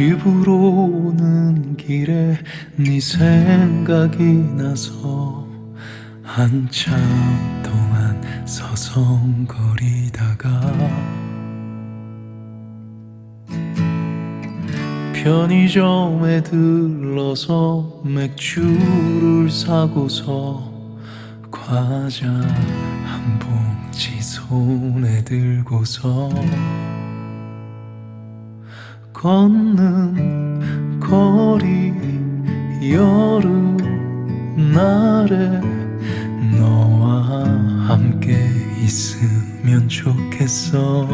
집으로 오는 길에 네 생각이 나서 한참 동안 서성거리다가 편의점에 들러서 맥주를 사고서 과자 한 봉지 손에 들고서 걷는 거리 여름날에 너와 함께 있으면 좋겠어.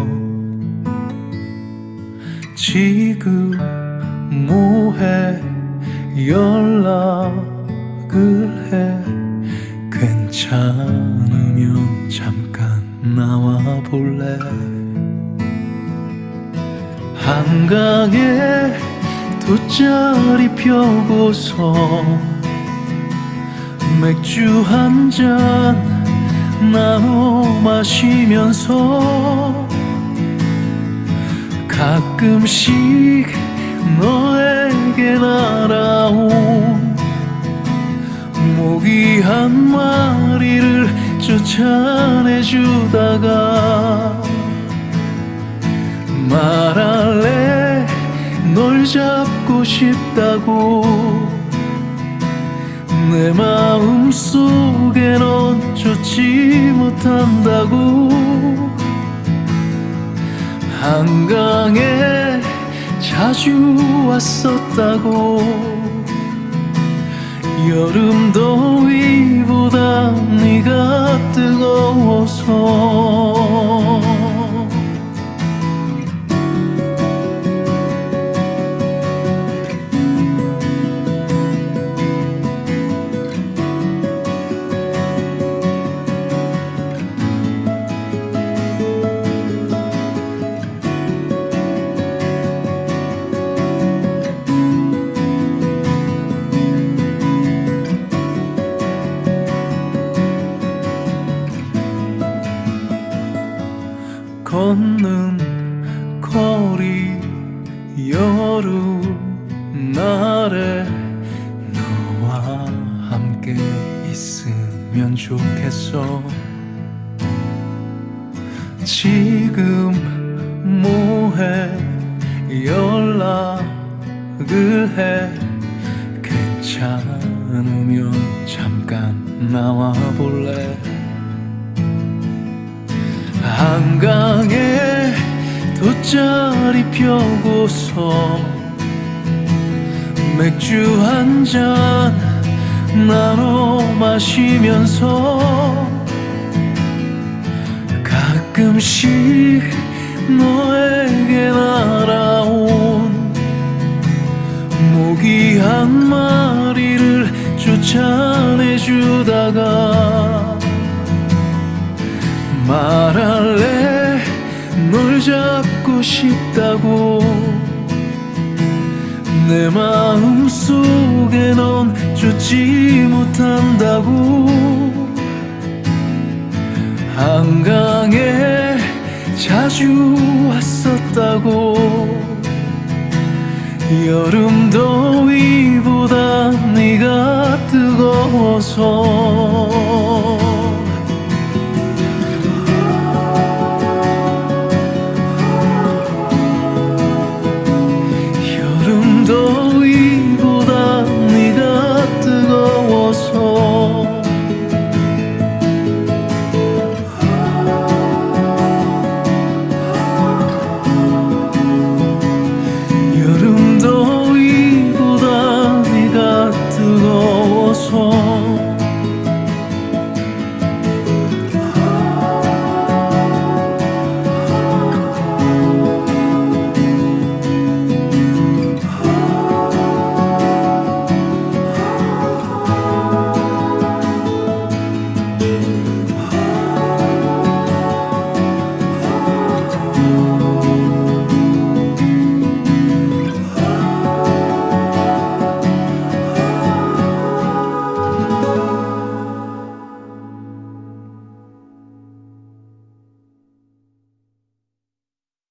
지금 뭐해? 연락을 해. 괜찮으면 잠깐 나와 볼래 한강에 돗자리 펴고서 맥주 한 잔 나눠 마시면서 가끔씩 너에게 날아온 모기 한 마리를 쫓아내주다가 말할래 널 잡고 싶다고 내 마음 속에 넌 좋지 못한다고 한강에 자주 왔었다고 여름 더위보다 네가 뜨거워서 거리 여름 날에 너와 함께 있으면 좋겠어. 지금 뭐해? 연락을 해. 괜찮으면 잠깐 나와 볼래? 한강에 돗자리 펴고서 맥주 한 잔 나눠 마시면서 가끔씩 너에게 날아온 모기 한 마리를 쫓아내주다가 말할래 널 잡고 싶다고 내 마음 속에 넌 좋지 못한다고 한강에 자주 왔었다고 여름 더위보다 네가 뜨거워서